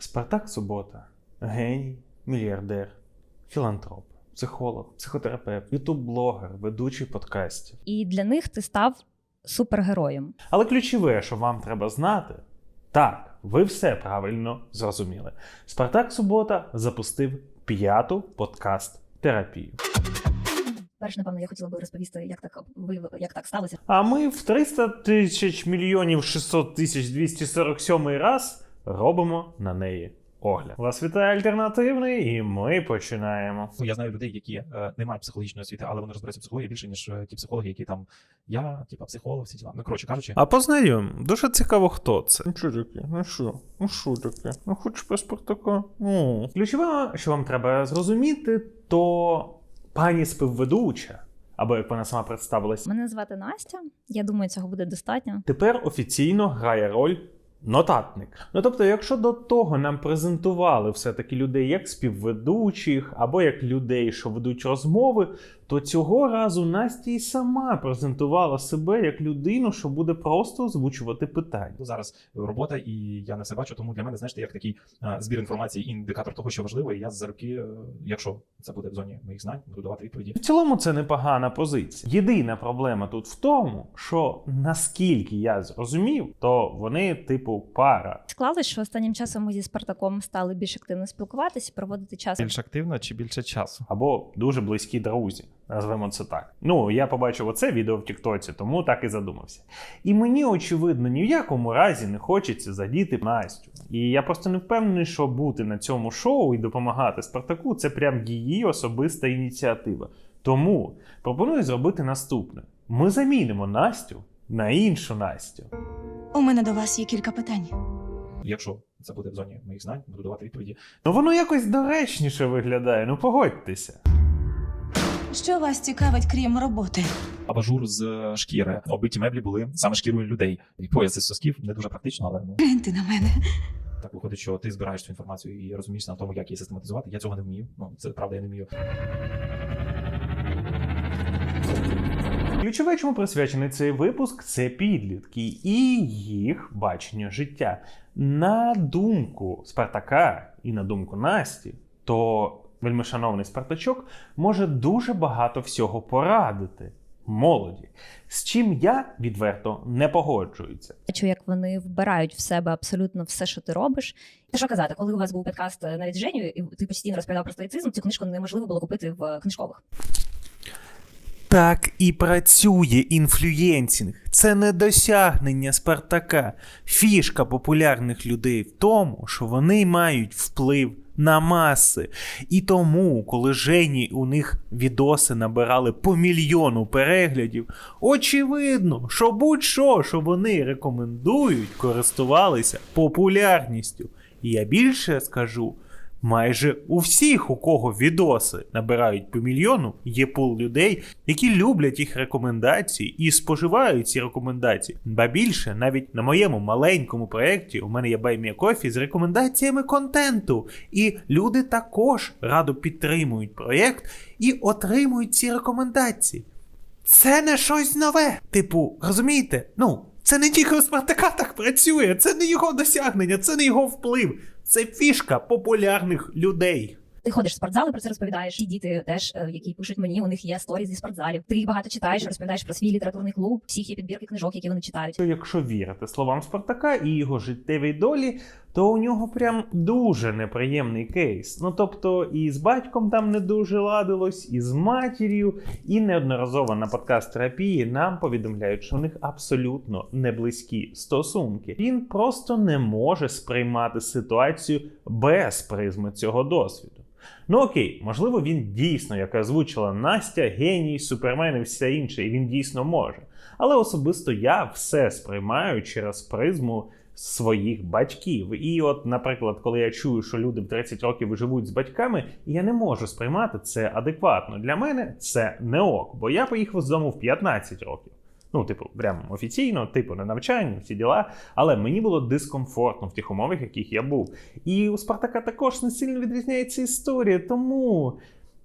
Спартак Субота, геній, мільярдер, філантроп, психолог, психотерапевт, ютуб-блогер, ведучий подкастів. І для них ти став супергероєм. Але ключове, що вам треба знати, так, ви все правильно зрозуміли. Спартак Субота запустив п'яту подкаст-терапію. Перш, напевно, я хотіла би розповісти, як так як так сталося. А ми в 300 тисяч мільйонів 600 тисяч 247 раз робимо на неї огляд. Вас вітає альтернативний, і ми починаємо. Ну, я знаю людей, які е, не мають психологічної освіти, але вони розбираються в психології більше, ніж е, ті психологи, які там я, типа психолог, всі діла. Ну, коротше кажучи, А познайом, дуже цікаво, хто це. Ну що таке? Ну що? Ну що таке? Ну хочеш про Спартака? Ну. Ключове, що вам треба зрозуміти, то пані співведуча, або як вона сама представилась, Мене звати Настя. Я думаю, цього буде достатньо. тепер офіційно грає роль нотатник. Ну тобто, якщо до того нам презентували все-таки людей як співведучих, або як людей, що ведуть розмови, то цього разу Настя і сама презентувала себе як людину, що буде просто озвучувати питання. ну, зараз робота, і я не все бачу, тому для мене, знаєш, це як такий е, збір інформації, індикатор того, що важливо, і я за роки, е, якщо це буде в зоні моїх знань, буду давати відповіді. В цілому це непогана позиція. Єдина проблема тут в тому, що наскільки я зрозумів, то вони типу пара. Склалось, що останнім часом ми зі Спартаком стали більш активно спілкуватися, проводити час. Більш активно чи більше часу? або дуже близькі друзі. Назвемо це так. Ну, я побачив оце відео в Тіктоці, тому так і задумався. І мені, очевидно, ні в якому разі не хочеться задіти Настю. І я просто не впевнений, що бути на цьому шоу і допомагати Спартаку це прям її особиста ініціатива. Тому пропоную зробити наступне: ми замінимо Настю на іншу Настю. У мене до вас є кілька питань. Якщо це буде в зоні моїх знань, буду давати відповіді. Ну воно якось доречніше виглядає, ну погодьтеся. Що вас цікавить, крім роботи? Абажур з шкіри, оббиті меблі були саме шкірою людей. І пояс із сосків не дуже практично, але ну Гляньте на мене. так виходить, що ти збираєш цю інформацію і розумієшся на тому, як її систематизувати. Я цього не вмію. Ну це правда, я не вмію. Ключове, чому присвячений цей випуск, це підлітки і їх бачення життя. На думку Спартака і на думку Насті, то вельмишановний Спартачок може дуже багато всього порадити молоді, з чим я відверто не погоджуюся. Бачу, як вони вбирають в себе абсолютно все, що ти робиш. Та що казати, коли у вас був подкаст е, навіть з Женєю, і ти постійно розповідав про стоїцизм, цю книжку неможливо було купити в книжкових. Так і працює інфлюєнсінг. Це не досягнення Спартака. Фішка популярних людей в тому, що вони мають вплив на маси. І тому, коли Жені у них відоси набирали по мільйону переглядів, очевидно, що будь-що, що вони рекомендують, користувалися популярністю. І я більше скажу. Майже у всіх, у кого відоси набирають по мільйону, є пул людей, які люблять їх рекомендації і споживають ці рекомендації. Ба більше, навіть на моєму маленькому проєкті у мене є Баймія Кофі з рекомендаціями контенту. І люди також радо підтримують проєкт і отримують ці рекомендації. Це не щось нове. Типу, розумієте? Ну, це не тільки у Спартака так працює, це не його досягнення, це не його вплив. Це фішка популярних людей. Ти ходиш в спортзали, про це розповідаєш. І діти теж, е, які пишуть мені, у них є сторі зі спортзалів. Ти їх багато читаєш, розповідаєш про свій літературний клуб, всіх є підбірки книжок, які вони читають. Якщо вірити словам Спартака і його життєвій долі, то у нього прям дуже неприємний кейс. Ну тобто, і з батьком там не дуже ладилось, і з матір'ю, і неодноразово на подкаст терапії нам повідомляють, що у них абсолютно не близькі стосунки. Він просто не може сприймати ситуацію без призми цього досвіду. Ну окей, можливо, він дійсно, як озвучила Настя, геній, супермен і все інше, і він дійсно може. Але особисто я все сприймаю через призму своїх батьків. І от, наприклад, коли я чую, що люди в 30 років живуть з батьками, я не можу сприймати це адекватно. Для мене це не ок, бо я поїхав з дому в 15 років. Ну, типу, прям офіційно, типу, на навчання, всі діла. Але мені було дискомфортно в тих умовах, в яких я був. І у Спартака також не сильно відрізняється історія, тому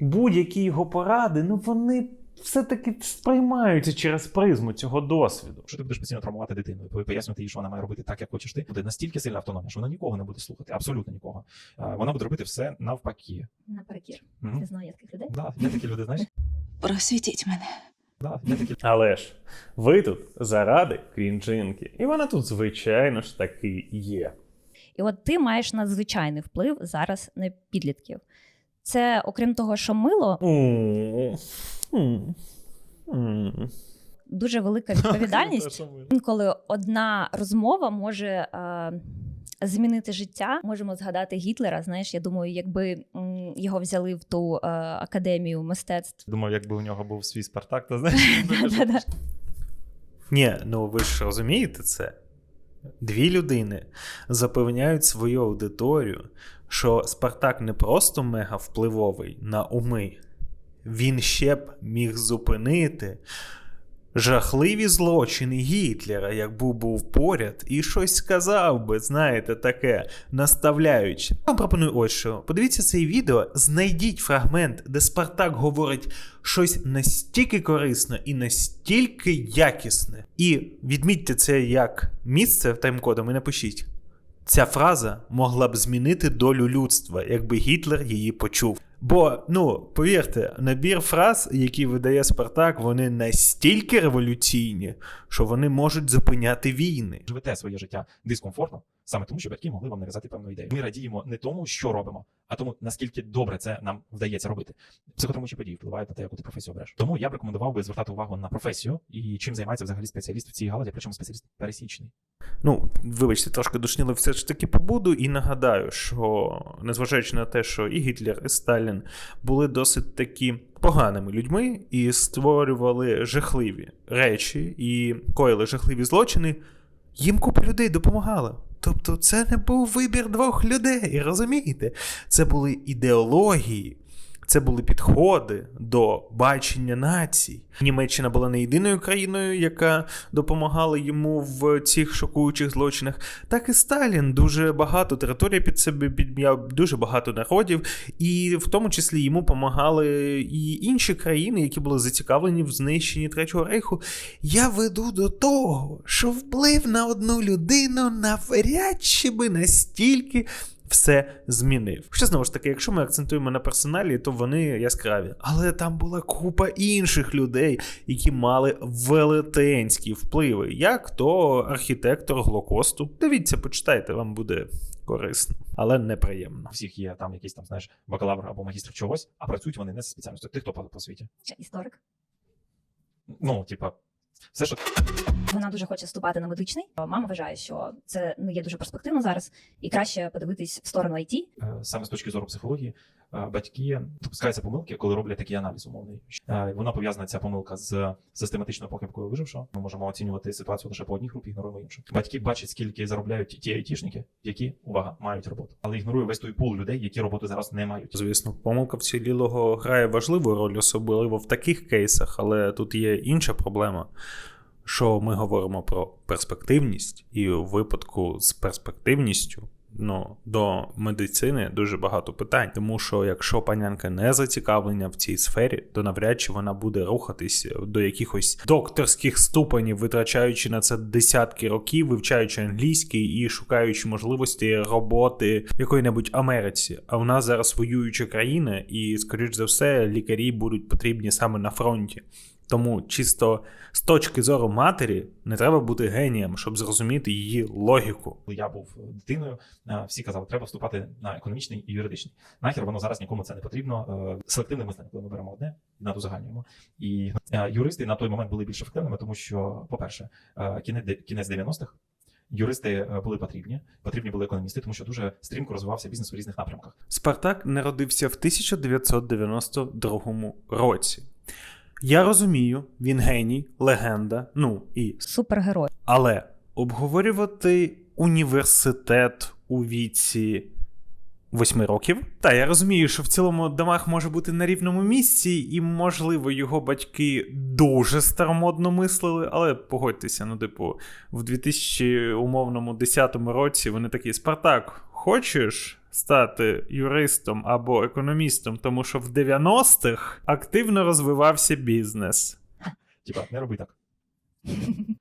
будь-які його поради, ну вони все-таки сприймаються через призму цього досвіду. Якщо ти будеш постійно травмувати дитину, і пояснювати їй, що вона має робити так, як хочеш ти, буде настільки сильна автономія, що вона нікого не буде слухати, абсолютно нікого. Вона буде робити все навпаки. Наперекір. Мгм. Я знаю я таких людей. Да, є такі люди, знаєш? Просвітіть мене. Да, є такі Але ж ви тут заради крінжинки, і вона тут, звичайно ж таки є. І от ти маєш надзвичайний вплив зараз на підлітків. Це, окрім того, що мило, М. М. дуже велика відповідальність. Інколи одна розмова може е, змінити життя. Можемо згадати Гітлера. Знаєш, я думаю, якби м, його взяли в ту е, академію мистецтв. Думав, якби у нього був свій Спартак, то знаєш. Ні, ну ви ж розумієте це? Дві людини запевняють свою аудиторію, що Спартак не просто мега впливовий на уми, він ще б міг зупинити жахливі злочини Гітлера, якби був поряд, і щось сказав би, знаєте, таке наставляюче. Я вам пропоную ось що. Подивіться це відео, знайдіть фрагмент, де Спартак говорить щось настільки корисне і настільки якісне. І відмітьте це як місце таймкодом і напишіть. Ця фраза могла б змінити долю людства, якби Гітлер її почув. Бо, ну, повірте, набір фраз, які видає Спартак, вони настільки революційні, що вони можуть зупиняти війни. живете своє життя дискомфортно, саме тому, що батьки могли вам нав'язати певну ідею. Ми радіємо не тому, що робимо, а тому, наскільки добре це нам вдається робити. Психотравмуючі події впливають на те, яку ти професію обереш. Тому я б рекомендував би звертати увагу на професію і чим займається взагалі спеціаліст в цій галузі, причому спеціаліст пересічний. Ну, вибачте, трошки душніло все ж таки побуду, і нагадаю, що незважаючи на те, що і Гітлер, і Сталін були досить такі поганими людьми і створювали жахливі речі, і коїли жахливі злочини, їм купа людей допомагала. Тобто це не був вибір двох людей, розумієте? Це були ідеології, це були підходи до бачення націй. Німеччина була не єдиною країною, яка допомагала йому в цих шокуючих злочинах. Так і Сталін дуже багато територій під себе підм'яв, дуже багато народів, і в тому числі йому допомагали і інші країни, які були зацікавлені в знищенні Третього рейху. Я веду до того, що вплив на одну людину навряд чи би настільки все змінив. Що знову ж таки, якщо ми акцентуємо на персоналі, то вони яскраві. Але там була купа інших людей, які мали велетенські впливи, як то архітектор Голокосту. Дивіться, почитайте, вам буде корисно, але неприємно. У всіх є там якийсь там, знаєш, бакалавр або магістр чогось, а працюють вони не за спеціальністю. Ти хто по, по світі? Історик. Ну, типа, все, що Вона дуже хоче вступати на медичний. Мама вважає, що це не є дуже перспективно зараз, і краще подивитись в сторону IT. е, саме з точки зору психології, е, батьки допускаються помилки, коли роблять такий аналіз умовний. Вона пов'язана ця помилка з систематичною похибкою вижившого. Ми можемо оцінювати ситуацію лише по одній групі, ігноруємо іншу. Батьки бачать, скільки заробляють ті айтішники, які увага мають роботу, але ігнорує весь той пул людей, які роботи зараз не мають. Звісно, помилка вцілілого грає важливу роль, особливо в таких кейсах, але тут є інша проблема. Що ми говоримо про перспективність, і у випадку з перспективністю ну, до медицини дуже багато питань. Тому що якщо панянка не зацікавлена в цій сфері, то навряд чи вона буде рухатись до якихось докторських ступенів, витрачаючи на це десятки років, вивчаючи англійський і шукаючи можливості роботи в якої-небудь Америці. А в нас зараз воююча країна, і, скоріш за все, лікарі будуть потрібні саме на фронті. Тому чисто з точки зору матері не треба бути генієм, щоб зрозуміти її логіку. Коли я був дитиною, е, всі казали, треба вступати на економічний і юридичний. Нахер воно зараз нікому це не потрібно. Е, Селективне мислення, коли ми беремо одне і надузагальнюємо. І е, юристи на той момент були більш ефективними, тому що, по-перше, кінець кінець 90-х. Юристи були потрібні, потрібні були економісти, тому що дуже стрімко розвивався бізнес у різних напрямках. Спартак народився в 1992 році. Я розумію, він геній, легенда, ну і Супергерой. Але обговорювати університет у віці восьми років. Та я розумію, що в цілому Дамаг може бути на рівному місці, і, можливо, його батьки дуже старомодно мислили, але погодьтеся, ну, типу, в 2010 році вони такі: Спартак, хочеш стати юристом або економістом, тому що в 90-х активно розвивався бізнес. Типа, не роби так.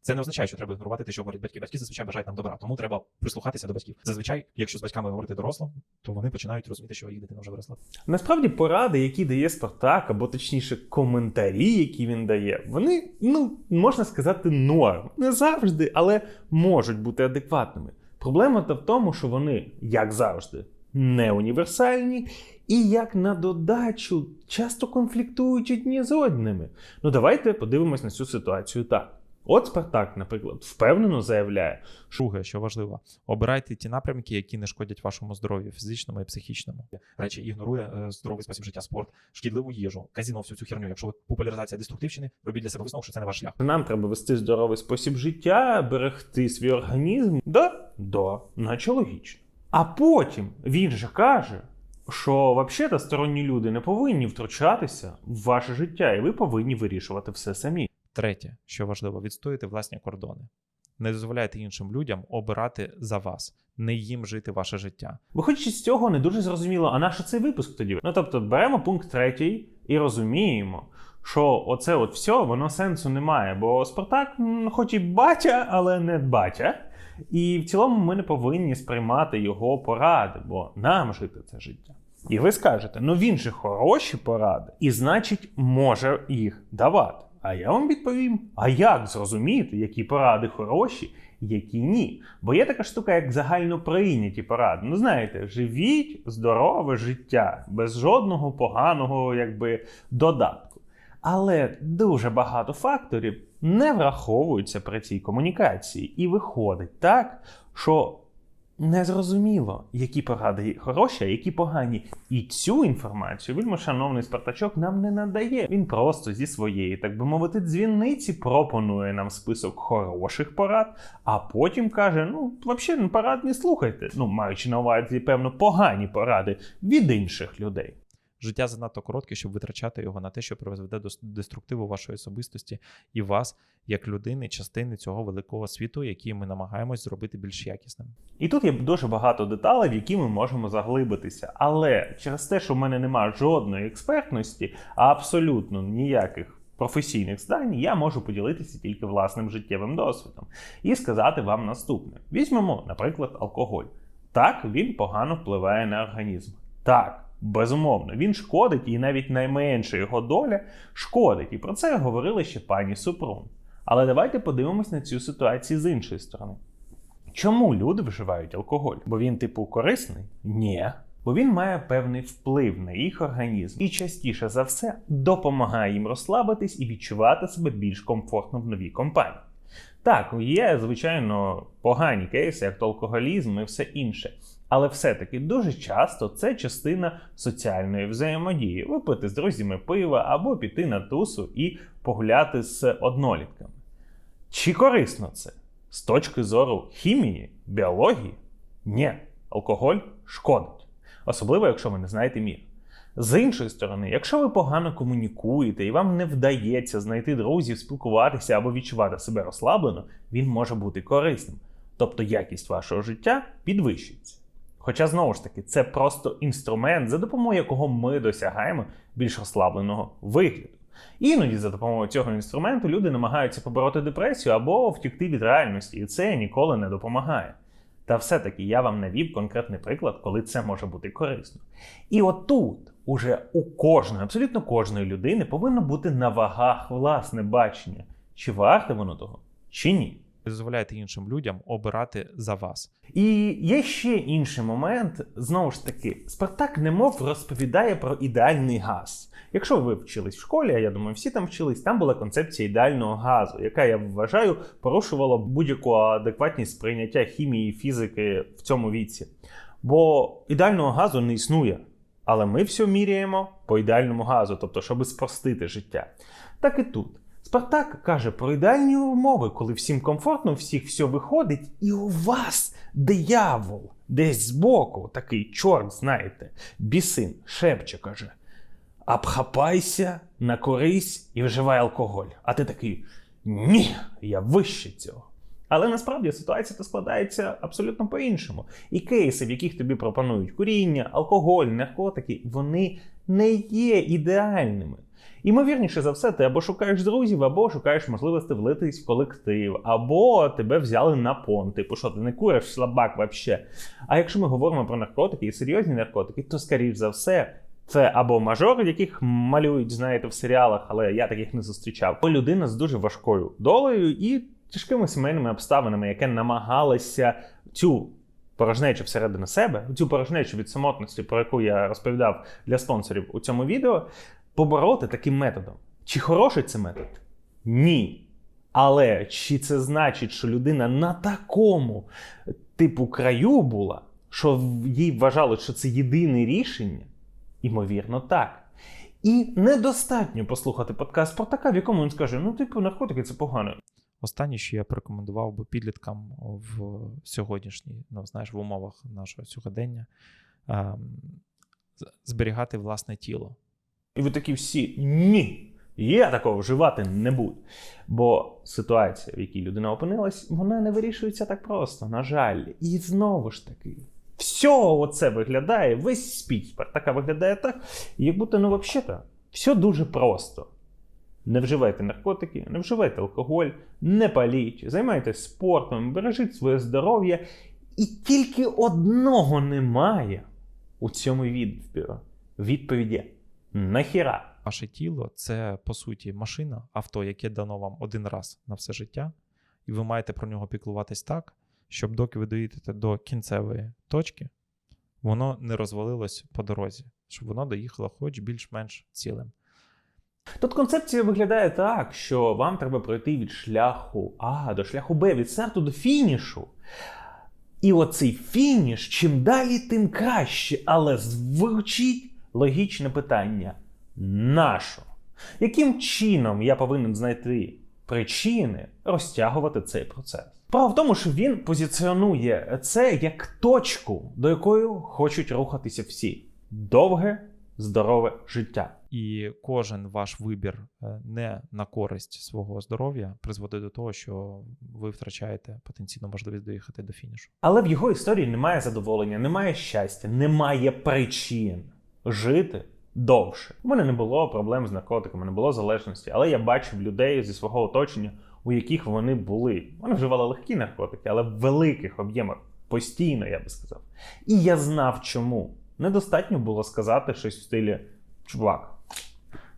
Це не означає, що треба ігнорувати те, що говорять батьки. Батьки зазвичай бажають нам добра, тому треба прислухатися до батьків. Зазвичай, якщо з батьками говорити доросло, то вони починають розуміти, що їх дитина вже виросла. Насправді поради, які дає Спартак, або точніше коментарі, які він дає, вони, ну, можна сказати, норм. Не завжди, але можуть бути адекватними. Проблема та в тому, що вони, як завжди, не універсальні і як на додачу часто конфліктують одні з одними. Ну давайте подивимось на цю ситуацію так. От Спартак, наприклад, впевнено заявляє, Друге, що важливо, обирайте ті напрямки, які не шкодять вашому здоров'ю, фізичному і психічному. Речі ігнорує е, здоровий спосіб життя, спорт, шкідливу їжу, казіно, всю цю херню. Якщо популяризація деструктивщини, робіть для себе висновок, що це не ваш шлях. Нам треба вести здоровий спосіб життя, берегти свій організм. Да, да, наче логічно. А потім він же каже, що взагалі сторонні люди не повинні втручатися в ваше життя, і ви повинні вирішувати все самі. Третє, що важливо, відстоїти власні кордони. Не дозволяйте іншим людям обирати за вас, не їм жити ваше життя. Виходячи з цього, не дуже зрозуміло, а на що цей випуск тоді? Ну тобто, беремо пункт третій і розуміємо, що оце от все, воно сенсу немає. Бо Спартак, хоч і батя, але не батя. І в цілому ми не повинні сприймати його поради, бо нам жити це життя. І ви скажете, ну він же хороші поради, і значить, може їх давати. А я вам відповім: а як зрозуміти, які поради хороші, які ні? Бо є така штука, як загально прийняті поради. Ну, знаєте, живіть здорове життя без жодного поганого якби, додатку. Але дуже багато факторів не враховуються при цій комунікації. І виходить так, що незрозуміло, які поради хороші, а які погані. І цю інформацію він, шановний Спартачок, нам не надає. Він просто зі своєї, так би мовити, дзвінниці пропонує нам список хороших порад, а потім каже: ну, взагалі, порад не слухайте. Ну, маючи на увазі, певно, погані поради від інших людей. Життя занадто коротке, щоб витрачати його на те, що призведе до деструктиву вашої особистості і вас, як людини, частини цього великого світу, який ми намагаємось зробити більш якісним. І тут є дуже багато деталей, в які ми можемо заглибитися. Але через те, що в мене немає жодної експертності, а абсолютно ніяких професійних знань, я можу поділитися тільки власним життєвим досвідом і сказати вам наступне: візьмемо, наприклад, алкоголь. Так, він погано впливає на організм. Так. Безумовно, він шкодить, і навіть найменша його доля шкодить. І про це говорила ще пані Супрун. Але давайте подивимось на цю ситуацію з іншої сторони. Чому люди вживають алкоголь? Бо він, типу, корисний? Ні. Бо він має певний вплив на їх організм і частіше за все допомагає їм розслабитись і відчувати себе більш комфортно в новій компанії. Так, є, звичайно, погані кейси, як алкоголізм і все інше. Але все-таки дуже часто це частина соціальної взаємодії. Випити з друзями пива або піти на тусу і погуляти з однолітками. Чи корисно це? З точки зору хімії, біології? Ні, алкоголь шкодить, особливо якщо ви не знаєте мір. З іншої сторони, якщо ви погано комунікуєте і вам не вдається знайти друзів, спілкуватися або відчувати себе розслаблено, він може бути корисним. Тобто якість вашого життя підвищується. Хоча знову ж таки, це просто інструмент, за допомогою якого ми досягаємо більш розслабленого вигляду. Іноді за допомогою цього інструменту люди намагаються побороти депресію або втікти від реальності, і це ніколи не допомагає. Та все-таки я вам навів конкретний приклад, коли це може бути корисно. І отут уже у кожної, абсолютно кожної людини повинно бути на вагах власне бачення, чи варте воно того, чи ні. Не дозволяйте іншим людям обирати за вас. І є ще інший момент. Знову ж таки, Спартак немов розповідає про ідеальний газ. Якщо ви вчились в школі, а я думаю, всі там вчились, там була концепція ідеального газу, яка я вважаю порушувала будь-яку адекватність сприйняття хімії і фізики в цьому віці. Бо ідеального газу не існує. Але ми все міряємо по ідеальному газу, тобто, щоб спростити життя. Так і тут. Спартак каже про ідеальні умови, коли всім комфортно, всіх все виходить, і у вас диявол десь збоку, такий чорт, знаєте, бісин, шепче, каже: Обхапайся, накорись і вживай алкоголь. А ти такий: ні, я вище цього. Але насправді ситуація та складається абсолютно по-іншому. І кейси, в яких тобі пропонують куріння, алкоголь, наркотики, вони не є ідеальними. Імовірніше за все, ти або шукаєш друзів, або шукаєш можливості влитись в колектив, або тебе взяли на пон. Типу, що ти не куриш слабак вообще. А якщо ми говоримо про наркотики і серйозні наркотики, то скоріш за все. Це або мажори, яких малюють, знаєте, в серіалах, але я таких не зустрічав. Або людина з дуже важкою долею і тяжкими сімейними обставинами, яке намагалася цю порожнечу всередину себе, цю порожнечу від самотності, про яку я розповідав для спонсорів у цьому відео, побороти таким методом. Чи хороший це метод? Ні. Але чи це значить, що людина на такому типу краю була, що їй вважали, що це єдине рішення? Імовірно, так. І недостатньо послухати подкаст Спартака, в якому він скаже: ну, типу, наркотики це погано. Останнє, що я порекомендував би підліткам в сьогоднішній, ну знаєш, в умовах нашого сьогодення, ем, зберігати власне тіло. І ви такі всі ні. Я такого вживати не буду. Бо ситуація, в якій людина опинилась, вона не вирішується так просто, на жаль. І знову ж таки, все оце виглядає, весь спіч Спартака виглядає так, як будто, ну, взагалі-то, все дуже просто. Не вживайте наркотики, не вживайте алкоголь, не паліть, займайтесь спортом, бережіть своє здоров'я. І тільки одного немає у цьому відео. Відповіді нахіра. Ваше тіло це по суті машина, авто, яке дано вам один раз на все життя, і ви маєте про нього піклуватись так, щоб доки ви доїдете до кінцевої точки, воно не розвалилось по дорозі, щоб воно доїхало хоч більш-менш цілим. Тут концепція виглядає так, що вам треба пройти від шляху А до шляху Б, від старту до фінішу. І оцей фініш, чим далі, тим краще. Але звучить логічне питання: нащо? Яким чином я повинен знайти причини розтягувати цей процес? Справа в тому, що він позиціонує це як точку, до якої хочуть рухатися всі: довге, здорове життя. І кожен ваш вибір е, не на користь свого здоров'я призводить до того, що ви втрачаєте потенційну можливість доїхати до фінішу. Але в його історії немає задоволення, немає щастя, немає причин жити довше. У мене не було проблем з наркотиками, не було залежності, але я бачив людей зі свого оточення, у яких вони були. Вони вживали легкі наркотики, але в великих об'ємах постійно, я би сказав. І я знав чому. Недостатньо було сказати щось в стилі: чувак,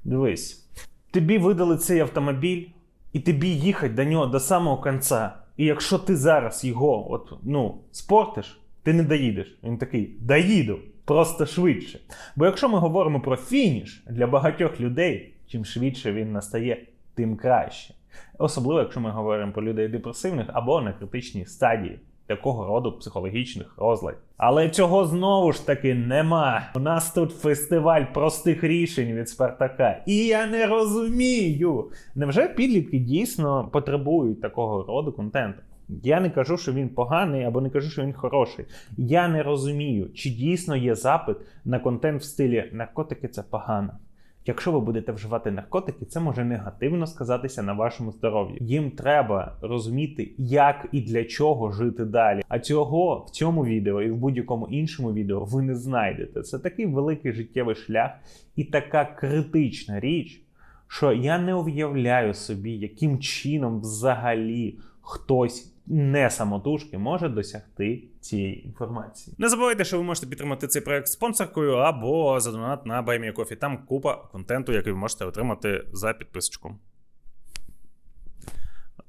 дивись, тобі видали цей автомобіль, і тобі їхати до нього до самого кінця. І якщо ти зараз його от, ну, спортиш, ти не доїдеш. Він такий: доїду, просто швидше. Бо якщо ми говоримо про фініш для багатьох людей, чим швидше він настає, тим краще. Особливо, якщо ми говоримо про людей депресивних або на критичній стадії такого роду психологічних розладів. Але цього знову ж таки нема. У нас тут фестиваль простих рішень від Спартака. І я не розумію, невже підлітки дійсно потребують такого роду контенту? Я не кажу, що він поганий, або не кажу, що він хороший. Я не розумію, чи дійсно є запит на контент в стилі наркотики це погано. Якщо ви будете вживати наркотики, це може негативно сказатися на вашому здоров'ї. Їм треба розуміти, як і для чого жити далі. А цього в цьому відео і в будь-якому іншому відео ви не знайдете. Це такий великий життєвий шлях і така критична річ, що я не уявляю собі, яким чином взагалі хтось не самотужки може досягти цієї інформації. Не забувайте, що ви можете підтримати цей проект спонсоркою або за донат на BuyMeACoffee. Там купа контенту, який ви можете отримати за підписочку.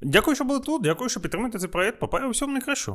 Дякую, що були тут. Дякую, що підтримуєте цей проект. Папаю всьому найкращого.